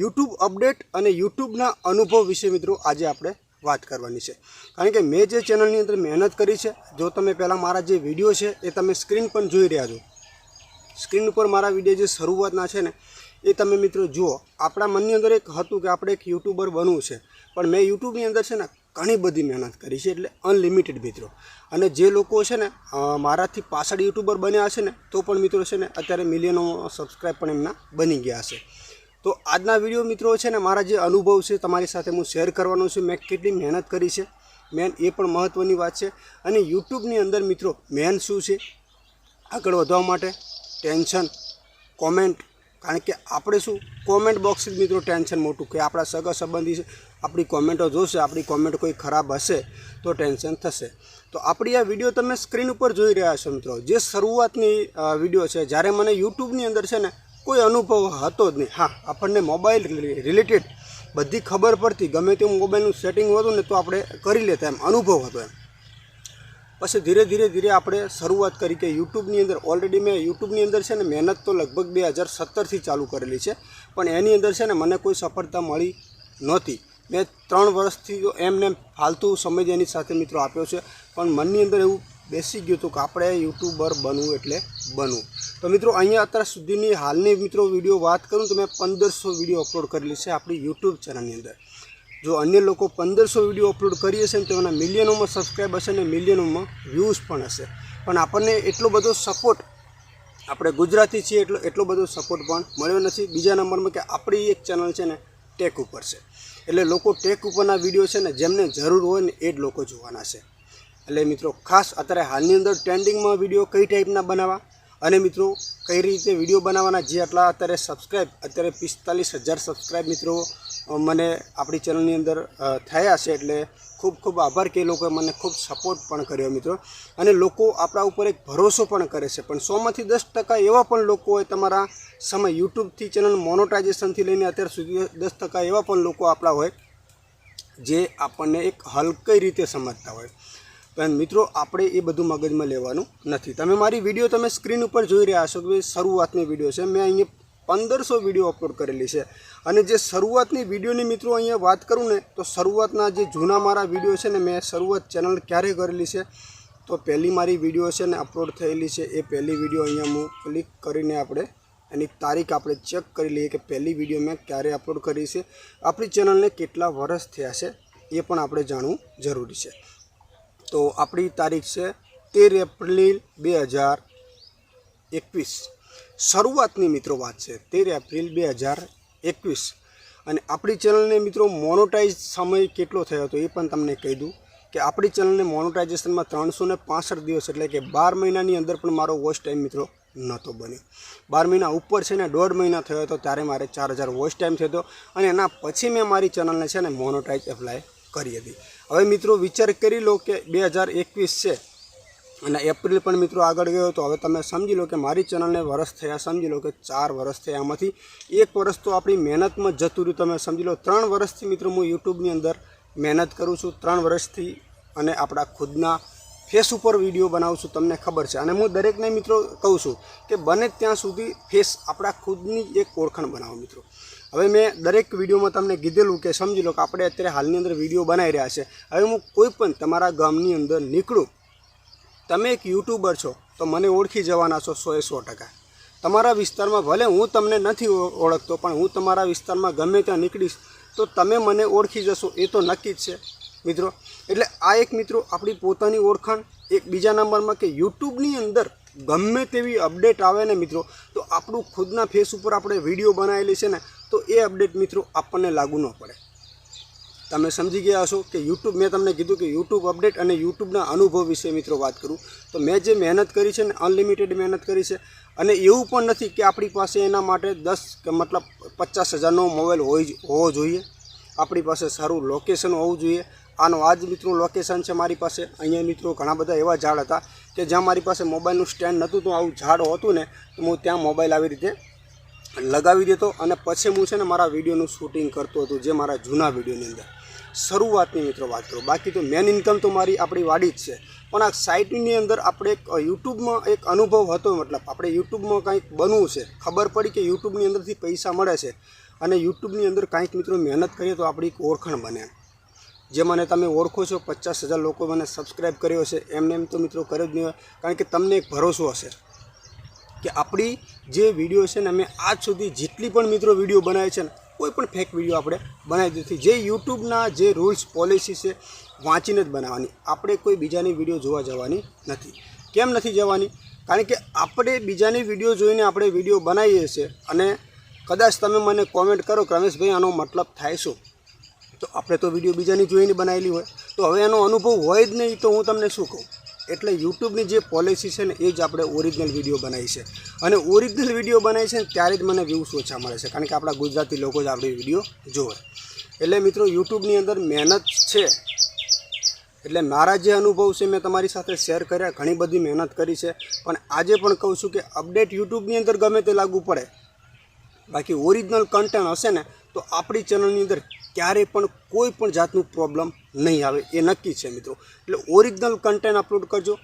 YouTube update અને યુટ્યુબના અનુભવ વિશે મિત્રો આજે આપણે વાત કરવાની છે. કારણ કે મેં જે ચેનલની અંદર મહેનત કરી છે, જો તમે પહેલાં મારા જે વીડિયો છે, એ તમે સ્ક્રીન પણ જોઈ રહ્યા છો. સ્ક્રીન ઉપર મારા વીડિયો જે શરૂઆતના છે ને, એ તમે મિત્રો જુઓ. આપણા મનની અંદર એક હતું કે આપણે એક યુટ્યુબર બનવું છે. પણ મેં યુટ્યુબની અંદર છે ને ઘણી બધી મહેનત કરી છે, એટલે અનલિમિટેડ મિત્રો. અને જે લોકો છે ને મારાથી પાછળ યુટ્યુબર બન્યા હશે ને, તો પણ મિત્રો છે ને, અત્યારે મિલિયનો સબસ્ક્રાઈબ પણ એમના બની ગયા હશે. તો આજના વીડિયો મિત્રો છે ને, મારા જે અનુભવ છે તમારી સાથે હું શેર કરવાનો છું. મેં કેટલી મહેનત કરી છે. મેન એ પણ મહત્ત્વની વાત છે. અને યુટ્યુબની અંદર મિત્રો મેન શું છે? આગળ વધવા માટે ટેન્શન, કોમેન્ટ. કારણ કે આપણે શું, કોમેન્ટ બોક્સ જ મિત્રો ટેન્શન મોટું કે આપણા સગા સંબંધી આપણી કોમેન્ટો જોશે, આપણી કોમેન્ટ કોઈ ખરાબ હશે તો ટેન્શન થશે. તો આપણી આ વીડિયો તમે સ્ક્રીન ઉપર જોઈ રહ્યા છો મિત્રો. જે શરૂઆતની વીડિયો છે, જ્યારે મને યુટ્યુબની અંદર છે ને કોઈ અનુભવ હતો જ નહીં. હા, આપણને મોબાઈલ રિલેટેડ બધી ખબર પડતી. ગમે તે મોબાઈલનું સેટિંગ હતું ને તો આપણે કરી લેતા એમ. અનુભવ હતો એમ. પછી ધીરે ધીરે ધીરે આપણે શરૂઆત કરી કે યુટ્યુબની અંદર ઓલરેડી મેં યુટ્યુબની અંદર છે ને મહેનત તો લગભગ બે હજાર સત્તરથી ચાલુ કરેલી છે. પણ એની અંદર છે ને મને કોઈ સફળતા મળી નહોતી. મેં ત્રણ વર્ષથી એમને ફાલતુ સમય એની સાથે મિત્રો આપ્યો છે. પણ મનની અંદર એવું બેસી ગયું હતું કે આપણે યુટ્યુબર બનવું એટલે બનવું. તો મિત્રો અહીંયા અત્યાર સુધીની હાલની મિત્રો વીડિયો વાત કરું તો મેં પંદરસો વીડિયો અપલોડ કરેલી છે આપણી યુટ્યુબ ચેનલની અંદર. જો અન્ય લોકો પંદરસો વીડિયો અપલોડ કરી હશે ને તો એના મિલિયનોમાં સબસ્ક્રાઈબ હશે ને મિલિયનોમાં વ્યૂઝ પણ હશે. પણ આપણને એટલો બધો સપોર્ટ આપણે ગુજરાતી છીએ એટલો એટલો બધો સપોર્ટ પણ મળ્યો નથી. બીજા નંબરમાં કે આપણી એક ચેનલ છે ને ટેક ઉપર છે. એટલે લોકો ટેક ઉપરના વીડિયો છે ને, જેમને જરૂર હોય ને, એ જ લોકો જોવાના છે. એટલે મિત્રો, ખાસ અત્યારે હાલની અંદર ટ્રેન્ડિંગમાં વીડિયો કઈ ટાઈપના બનાવવા? અને મિત્રો, કઈ રીતે વીડિયો બનાવવાના? જે આટલા અત્યારે સબસ્ક્રાઈબ અત્યારે પિસ્તાલીસ હજાર સબસ્ક્રાઈબ મિત્રો મને આપણી ચેનલની અંદર થયા છે એટલે ખૂબ ખૂબ આભાર કે લોકોએ મને ખૂબ સપોર્ટ પણ કર્યો મિત્રો. અને લોકો આપણા ઉપર એક ભરોસો પણ કરે છે. પણ સોમાંથી દસ ટકા એવા પણ લોકો હોય તમારા સમય યુટ્યુબથી ચેનલ મોનોટાઇઝેશનથી લઈને અત્યાર સુધી દસ ટકા એવા પણ લોકો આપણા હોય, જે આપણને એક હલકી રીતે સમજતા હોય. પણ મિત્રો, આપણે એ બધું મગજમાં લેવાનું નથી. તમે મારી વીડિયો તમે સ્ક્રીન ઉપર જોઈ રહ્યા છો કે શરૂઆતની વીડિયો છે. મેં અહીંયા પંદરસો વીડિયો અપલોડ કરેલી છે. અને જે શરૂઆતની વિડીયોની મિત્રો અહીંયા વાત કરું ને, તો શરૂઆતના જે જૂના મારા વીડિયો છે ને, મેં શરૂઆત ચેનલ ક્યારે કરેલી છે, તો પહેલી મારી વીડિયો છે ને અપલોડ થયેલી છે. એ પહેલી વીડિયો અહીંયા હું ક્લિક કરીને આપણે, એની તારીખ આપણે ચેક કરી લઈએ કે પહેલી વીડિયો મેં ક્યારે અપલોડ કરી છે. આપણી ચેનલને કેટલા વર્ષ થયા છે, એ પણ આપણે જાણવું જરૂરી છે. તો આપણી તારીખ છે તેર એપ્રિલ બે હજાર એકવીસ. શરૂઆતની મિત્રો વાત છે, તેર એપ્રિલ બે હજાર એકવીસ. અને આપણી ચેનલને મિત્રો મોનોટાઈઝ સમય કેટલો થયો હતો એ પણ તમને કહી દઉં કે આપણી ચેનલને મોનોટાઇઝેશનમાં ત્રણસો ને પાસઠ દિવસ એટલે કે બાર મહિનાની અંદર પણ મારો વોચ ટાઈમ મિત્રો નહોતો બન્યો. બાર મહિના ઉપર છે ને દોઢ મહિના થયો હતો ત્યારે મારે ચાર હજાર વોચ ટાઈમ થયો હતો અને એના પછી મેં મારી ચેનલને છે ને મોનોટાઈઝ એપ્લાય કરી હતી. હવે મિત્રો વિચાર કરી લો કે બે હજાર એકવીસ છે અને એપ્રિલ પણ મિત્રો આગળ ગયો તો હવે તમે સમજી લો કે મારી ચેનલને વરસ થયા, સમજી લો કે ચાર વર્ષ થયા આમાંથી. એક વર્ષ તો આપણી મહેનતમાં જતું રહ્યું, તમે સમજી લો. ત્રણ વર્ષથી મિત્રો હું યુટ્યુબની અંદર મહેનત કરું છું. ત્રણ વર્ષથી અને આપણા ખુદના ફેસ ઉપર વીડિયો બનાવું છું, તમને ખબર છે. અને હું દરેકને મિત્રો કહું છું કે બને ત્યાં સુધી ફેસ આપણા ખુદની એક ઓળખાણ બનાવો મિત્રો. હવે મેં દરેક વિડીયોમાં તમને કીધેલું કે સમજી લો કે આપણે અત્યારે હાલની અંદર વીડિયો બનાવી રહ્યા છે. હવે હું કોઈ પણ તમારા ગામની અંદર નીકળું તમે એક યુટ્યુબર છો, તો મને ઓળખી જવાના છો સો એ સો ટકા. તમારા વિસ્તારમાં ભલે હું તમને નથી ઓળખતો, પણ હું તમારા વિસ્તારમાં ગમે ત્યાં નીકળીશ, તો તમે મને ઓળખી જશો, એ તો નક્કી જ છે. મિત્રો, એટલે આ એક મિત્રો આપણી પોતાની ઓળખાણ, એક બીજા નંબરમાં કે યુટ્યુબની અંદર ગમે તેવી અપડેટ આવે ને મિત્રો, તો આપણું ખુદના ફેસ ઉપર આપણે વીડિયો બનાવેલી છે ને, તો એ અપડેટ મિત્રો આપણને લાગુ ન પડે. તમે સમજી ગયા હશો કે યુટ્યુબ મેં તમને કીધું કે યુટ્યુબ અપડેટ અને યુટ્યુબના અનુભવ વિશે મિત્રો વાત કરું. તો મેં જે મહેનત કરી છે ને અનલિમિટેડ મહેનત કરી છે, અને એવું પણ નથી કે આપણી પાસે એના માટે દસ કે મતલબ પચાસ હજારનો મોબાઈલ હોય હોવો જોઈએ. આપણી પાસે સારું લોકેશન હોવું જોઈએ. આનો આ જ મિત્રો લોકેશન છે મારી પાસે. અહીંયા મિત્રો ઘણા બધા એવા ઝાડ હતા કે જ્યાં મારી પાસે મોબાઈલનું સ્ટેન્ડ નહોતું, તો આવું ઝાડ હતું ને, તો હું ત્યાં મોબાઈલ આવી રીતે લગાવી દેતો અને પછી હું છે ને મારા વિડીયોનું શૂટિંગ કરતો હતો, જે મારા જૂના વિડીયોની અંદર. શરૂઆતની મિત્રો વાત કરું. બાકી તો મેન ઇન્કમ તો મારી આપણી વાડી જ છે. પણ આ સાઇટની અંદર આપણે એક યુટ્યુબમાં એક અનુભવ હતો મતલબ આપણે યુટ્યુબમાં કંઈક બનવું છે. ખબર પડી કે યુટ્યુબની અંદરથી પૈસા મળે છે. અને યુટ્યુબની અંદર કાંઈક મિત્રો મહેનત કરીએ તો આપણી એક ઓળખાણ બને. જે મને તમે ઓળખો છો, પચાસ હજાર લોકો મને સબસ્ક્રાઈબ કર્યો છે એમને એમ તો મિત્રો કર્યો જ નહીં હોય. કારણ કે તમને એક ભરોસો હશે કે આપણી જે વીડિયો છે ને અમે આજ સુધી જેટલી પણ મિત્રો વીડિયો બનાવે છે ને કોઈ પણ ફેક વીડિયો આપણે બનાવી નથી જે યુટ્યુબના જે રૂલ્સ પોલિસી છે, વાંચીને જ બનાવવાની. આપણે કોઈ બીજાની વીડિયો જોવા જવાની નથી. કેમ નથી જવાની? કારણ કે આપણે બીજાની વીડિયો જોઈને આપણે વીડિયો બનાવીએ છીએ અને કદાચ તમે મને કોમેન્ટ કરો કે રમેશભાઈ, આનો મતલબ થાય શું? તો આપણે તો વીડિયો બીજાની જોઈને બનાવેલી હોય. તો હવે એનો અનુભવ હોય જ નહીં તો હું તમને શું કહું? એટલે યુટ્યુબની જે પોલિસી છે ને, એ જ આપણે ઓરિજિનલ વીડિયો બનાવી છે. અને ઓરિજિનલ વીડિયો બનાવી છે ને, ત્યારે જ મને વ્યૂઝ ઓછા મળે છે. કારણ કે આપણા ગુજરાતી લોકો જ આપણી વીડિયો જોવે. એટલે મિત્રો, યુટ્યુબની અંદર મહેનત છે. એટલે મારા જે અનુભવ છે, મેં તમારી સાથે શેર કર્યા. ઘણી બધી મહેનત કરી છે. પણ આજે પણ કહું છું કે અપડેટ યુટ્યુબની અંદર ગમે તે લાગુ પડે. બાકી ઓરિજિનલ કન્ટેન્ટ હશે ને, તો આપણી ચેનલની અંદર ક્યારેય પણ કોઈ પણ જાતનું પ્રોબ્લેમ નહીં આવે, એ નક્કી છે મિત્રો. એટલે ઓરિજિનલ કન્ટેન્ટ અપલોડ કરજો.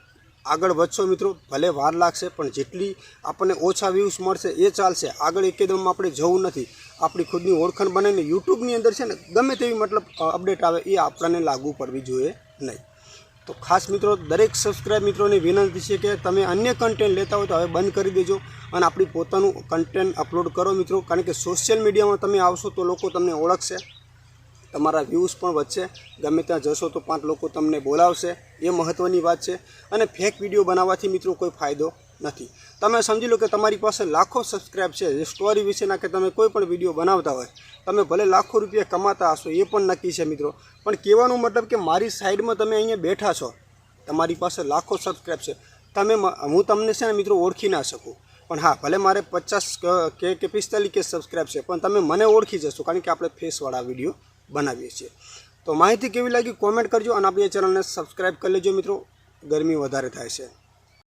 આગળ વધશો મિત્રો, ભલે વાર લાગશે, પણ જેટલી આપણને ઓછા વ્યૂઝ મળશે, એ ચાલશે. આગળ એકદમ આપણે જવું નથી. આપણી ખુદની ઓળખાણ બને યુટ્યુબની અંદર છે ને, ગમે તેવી મતલબ અપડેટ આવે, એ આપણને લાગુ પડવી જોઈએ નહીં. તો ખાસ મિત્રો, દરેક સબસ્ક્રાઈબ મિત્રોની વિનંતી છે કે તમે અન્ય કન્ટેન્ટ લેતા હોય તો હવે બંધ કરી દેજો અને આપણી પોતાનું કન્ટેન્ટ અપલોડ કરો મિત્રો. કારણ કે સોશિયલ મીડિયામાં તમે આવશો તો લોકો તમને ઓળખશે. તમારા વ્યૂઝ પણ વધશે. ગમે ત્યાં જશો તો પાંચ લોકો તમને બોલાવશે. એ મહત્ત્વની વાત છે. અને ફેક વીડિયો બનાવવાથી મિત્રો કોઈ ફાયદો નથી. તમે સમજી લો કે તમારી પાસે લાખો સબસ્ક્રાઇબ છે. સ્ટોરી વિશેના કે તમે કોઈ પણ વીડિયો બનાવતા હોય, તમે ભલે લાખો રૂપિયા કમાતા હશો, એ પણ નક્કી છે મિત્રો. પણ કહેવાનું મતલબ કે મારી સાઈડમાં તમે અહીંયા બેઠા છો. તમારી પાસે લાખો સબસ્ક્રાઇબ છે. તમે હું તમને છે ને મિત્રો ઓળખી ના શકું. પણ હા, ભલે મારે પચાસ કે કે પિસ્તાલીસ કે સબસ્ક્રાઇબ છે, પણ તમે મને ઓળખી જશો. કારણ કે આપણે ફેસવાળા વીડિયો બનાવીએ છીએ. તો માહિતી કેવી લાગી કોમેન્ટ કરજો અને આપણી ચેનલને સબસ્ક્રાઈબ કરી લેજો મિત્રો. ગરમી વધારે થાય છે.